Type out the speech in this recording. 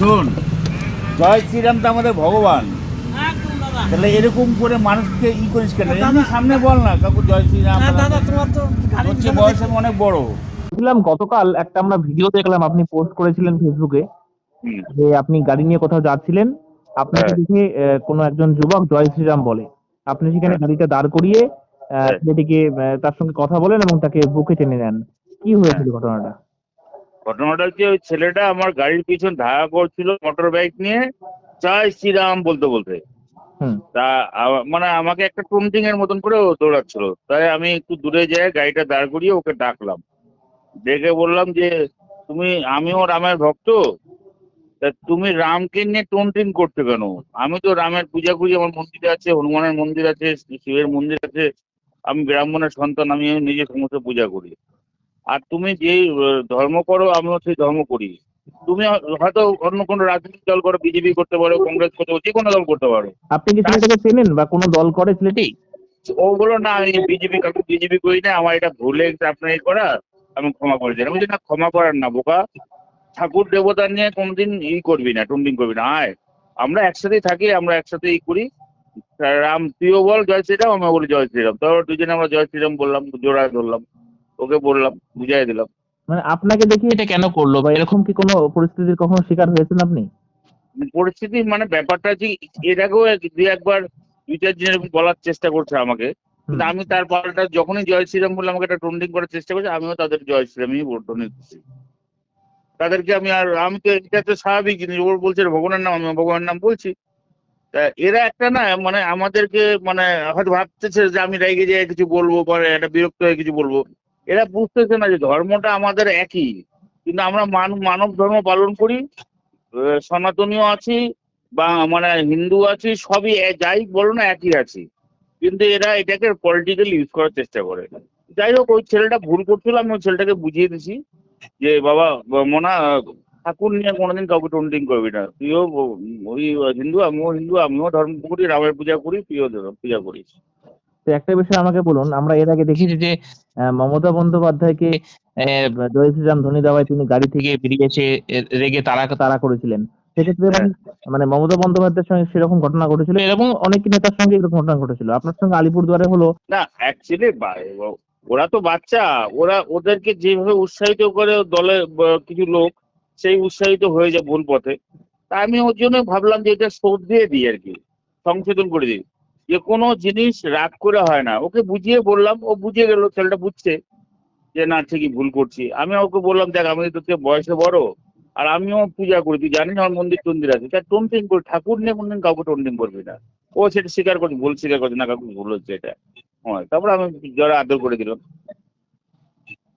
শোন। জয় শ্রীরাম তো আমাদের ভগবান। তাহলে এরকম করে মানুষকে ই করিস কেন? এমনি সামনে বল না কাকু জয় শ্রীরাম। হ্যাঁ দাদা তোমার তো হচ্ছে বয়স। অনেক বড়। দেখলাম গতকাল একটা আমরা ভিডিও দেখলাম আপনি পোস্ট করেছিলেন ফেসবুকে যে আপনি গাড়ি নিয়ে কোথাও যাচ্ছিলেন আপনাকে হ্যাঁ। দেখে আহ, কোনো একজন যুবক জয় শ্রীরাম বলে। আপনি সেখানে হ্যাঁ। গাড়িটা দাঁড় করিয়ে আহ। ছেলেটিকে তার সঙ্গে কথা বলেন এবং তাকে বুকে টেনে নেন। কি হয়েছিল ঘটনাটা? ঘটনাটা হচ্ছে ওই ছেলেটা আমার গাড়ির পিছন ধারা করছিল মোটর বাইক নিয়ে জয় শ্রীরাম বলতে বলতে। তা মানে আমাকে একটা টুমটিং এর মতন করে দৌড়াচ্ছিল। তাই আমি একটু দূরে যাই গাড়িটা দাঁড় করিয়ে ওকে ডাকলাম। ডেকে বললাম যে তুমি আমিও রামের ভক্ত? তা তুমি রামকে নিয়ে টুনটিন করতে কেন? আমি তো রামের পূজা করি আমার মন্দির আছে হনুমানের মন্দির আছে শিবের মন্দির আছে। আমি ব্রাহ্মণের সন্তান আমি নিজে সমস্ত পূজা করি। আর তুমি যেই আহ, ধর্ম করো আমিও সেই ধর্ম করি। তুমি হয়তো অন্য কোনো রাজনৈতিক দল করো বিজেপি করতে পারো কংগ্রেস করতে পারো যে কোনো দল করতে পারো। আপনি কি ছেলেটাকে চেনেন বা কোনো দল করে ছেলেটি? ও বলো না আমি বিজেপি কাকু বিজেপি করি না আমার এটা ভুলে আপনার এই করা আমি ক্ষমা করে দিই আমি না ক্ষমা করার না বোকা। ঠাকুর দেবতা নিয়ে কোনদিন ই করবি না টুন্ডিং করবি না আয়। আমরা একসাথেই থাকি আমরা একসাথে ই করি। রাম তুইও বল জয় শ্রীরাম আমি বলি জয় শ্রীরাম। তারপর দুজনে আমরা জয় শ্রীরাম বললাম জোড়া ধরলাম। ওকে বললাম বুঝাই দিলাম। মানে আপনাকে দেখি এটা কেন করল? বা এরকম কি কোনো পরিস্থিতির কখনো শিকার হয়েছেন আপনি? পরিস্থিতি মানে ব্যাপারটা যে এর আগেও এক- দুই একবার দুই চার দিন এরকম বলার চেষ্টা করছে আমাকে। কিন্তু আমি তার পাল্টা যখনই জয় শ্রীরাম বলে আমাকে একটা টন্ডিং করার চেষ্টা করছি আমিও তাদের জয় শ্রীরামই টন্ডিং করছি তাদেরকে আমি আর আমি তো এটা তো স্বাভাবিক জিনিস ওর বলছে ভগবানের নাম আমি ভগবানের নাম বলছি। তা এরা একটা না মানে আমাদেরকে মানে হয়তো ভাবতেছে যে আমি রেগে যেয়ে কিছু বলব পরে একটা বিরক্ত হয়ে কিছু বলব। এরা বুঝতেছে না যে ধর্মটা আমাদের একই। কিন্তু আমরা মান, মানব ধর্ম পালন করি সনাতনীয় আছি, বা মানে হিন্দু আছি, সবই যাই বলো না একই আছি। কিন্তু এরা এটাকে পলিটিক্যাল ইউজ করার চেষ্টা করে। যাই হোক, ওই ছেলেটা ভুল করছিল, আমি ওই ছেলেটাকে বুঝিয়ে দিছি যে, বাবা, মনা, ঠাকুর নিয়ে কোনোদিন কাউকে টন্টিং করবি না। তুইও ওই হিন্দু, আমিও হিন্দু, আমিও ধর্ম করি, রামের পূজা করি, তুইও পূজা করিস। তো একটা বিষয় আমাকে বলুন আমরা এর আগে দেখেছি যে মমতা বন্দ্যোপাধ্যায়কে আহ, জয় শ্রীরাম ধ্বনি দেওয়ায় তিনি গাড়ি থেকে বেরিয়ে এসে রেগে তারা তারা করেছিলেন। সেক্ষেত্রে মানে মমতা বন্দ্যোপাধ্যায়ের সঙ্গে সেরকম ঘটনা ঘটেছিল? এরকম অনেক নেতার সঙ্গে এরকম ঘটনা ঘটেছিল। আপনার সঙ্গে আলিপুরদুয়ারে হলো? না অ্যাকচুয়ালি ওরা তো বাচ্চা। ওরা ওদেরকে যেভাবে উৎসাহিত করে দলে কিছু লোক সেই উৎসাহিত হয়ে যায় ভুল পথে তা আমি ওর জন্য ভাবলাম যে এটা শোধ দিয়ে দিই আর কি। সংশোধন করে দিই। যে কোনো জিনিস রাগ করে হয় না। ওকে বুঝিয়ে বললাম, ও বুঝে গেল, ছেলেটা বুঝছে যে না, ঠিকই ভুল করছি। আমি ওকে বললাম, দেখ, আমি তোকে বয়সে বড়, আর আমিও পূজা করি, তুই জানিস আমার মন্দির টন্দির আছে। তার টন্টিং করি, ঠাকুর নিয়ে কোনদিন কাউকে টন্টিং করবি না। ও সেটা স্বীকার করছে, ভুল স্বীকার করছে, না, কাউকে ভুল হচ্ছে এটা। হ্যাঁ তারপরে আমি জোরে আদর করে দিলাম।